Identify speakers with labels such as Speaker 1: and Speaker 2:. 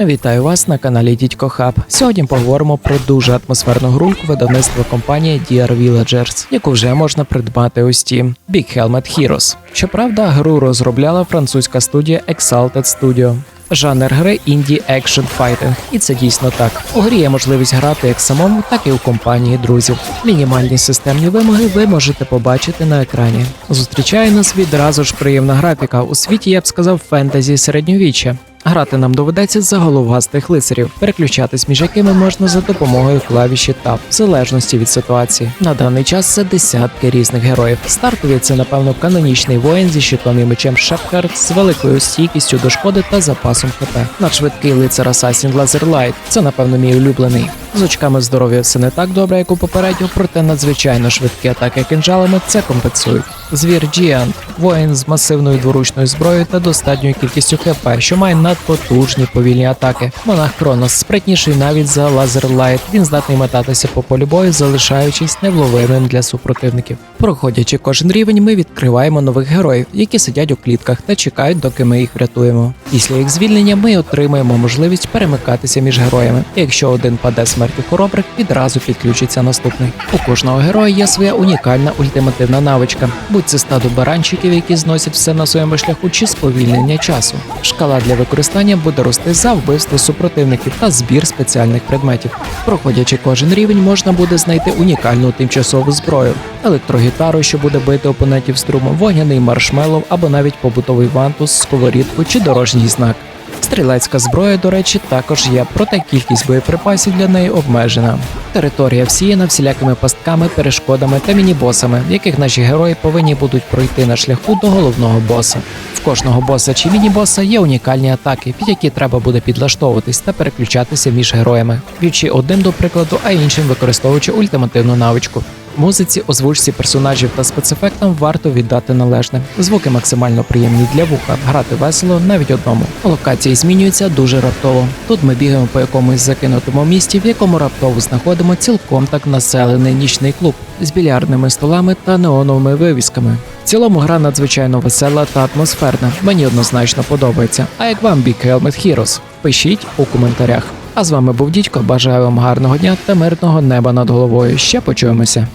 Speaker 1: Вітаю вас на каналі Дідько Хаб. Сьогодні поговоримо про дуже атмосферну гру видавництва компанії Dear Villagers, яку вже можна придбати у Steam – Big Helmet Heroes. Щоправда, гру розробляла французька студія Exalted Studio. Жанр гри інді екшн файтинг, і це дійсно так. У грі є можливість грати як самому, так і у компанії друзів. Мінімальні системні вимоги ви можете побачити на екрані. Зустрічає нас відразу ж приємна графіка. У світі я б сказав фентезі середньовіччя. Грати нам доведеться за головгастих лицарів, переключатись між якими можна за допомогою клавіші Tab, в залежності від ситуації. На даний час це десятки різних героїв. Стартові це, напевно, канонічний воїн зі щитом і мечем Шепхард з великою стійкістю до шкоди та запасом ХП. Надшвидкий лицар Assassin Лазерлайт. – це, напевно, мій улюблений. З очками здоров'я все не так добре, як у попередньо, проте надзвичайно швидкі атаки кинджалами це компенсують. Звір Giant – воїн з масивною дворучною зброєю та достатньою кількістю ХП, що має надпотужні повільні атаки. Монах Кронос спритніший навіть за Лазерлайт. Він здатний метатися по полю бою, залишаючись невловимим для супротивників. Проходячи кожен рівень, ми відкриваємо нових героїв, які сидять у клітках та чекають, доки ми їх врятуємо. Після їх звільнення ми отримаємо можливість перемикатися між героями. Якщо один паде смертю хоробрих, відразу підключиться наступний. У кожного героя є своя унікальна ультимативна навичка, будь це стадо баранчиків, які зносять все на своєму шляху, чи сповільнення часу. Шкала для використання буде рости за вбивство супротивників та збір спеціальних предметів. Проходячи кожен рівень, можна буде знайти унікальну тимчасову зброю, електрогітару, що буде бити опонентів струмом, вогняний маршмеллоу або навіть побутовий вантус, сковорідку чи дорожній знак. Стрілецька зброя, до речі, також є, проте кількість боєприпасів для неї обмежена. Територія всіяна всілякими пастками, перешкодами та міні-босами, яких наші герої повинні будуть пройти на шляху до головного боса. В кожного боса чи міні-боса є унікальні атаки, під які треба буде підлаштовуватись та переключатися між героями, б'ючи одним до прикладу, а іншим використовуючи ультимативну навичку. Музиці, озвучці персонажів та спецефектам варто віддати належне. Звуки максимально приємні для вуха, грати весело навіть одному. Локації змінюються дуже раптово. Тут ми бігаємо по якомусь закинутому місті, в якому раптово знаходимо цілком так населений нічний клуб з більярдними столами та неоновими вивісками. В цілому гра надзвичайно весела та атмосферна. Мені однозначно подобається. А як вам Big Helmet Heroes? Пишіть у коментарях. А з вами був Дідько. Бажаю вам гарного дня та мирного неба над головою. Ще почуємося.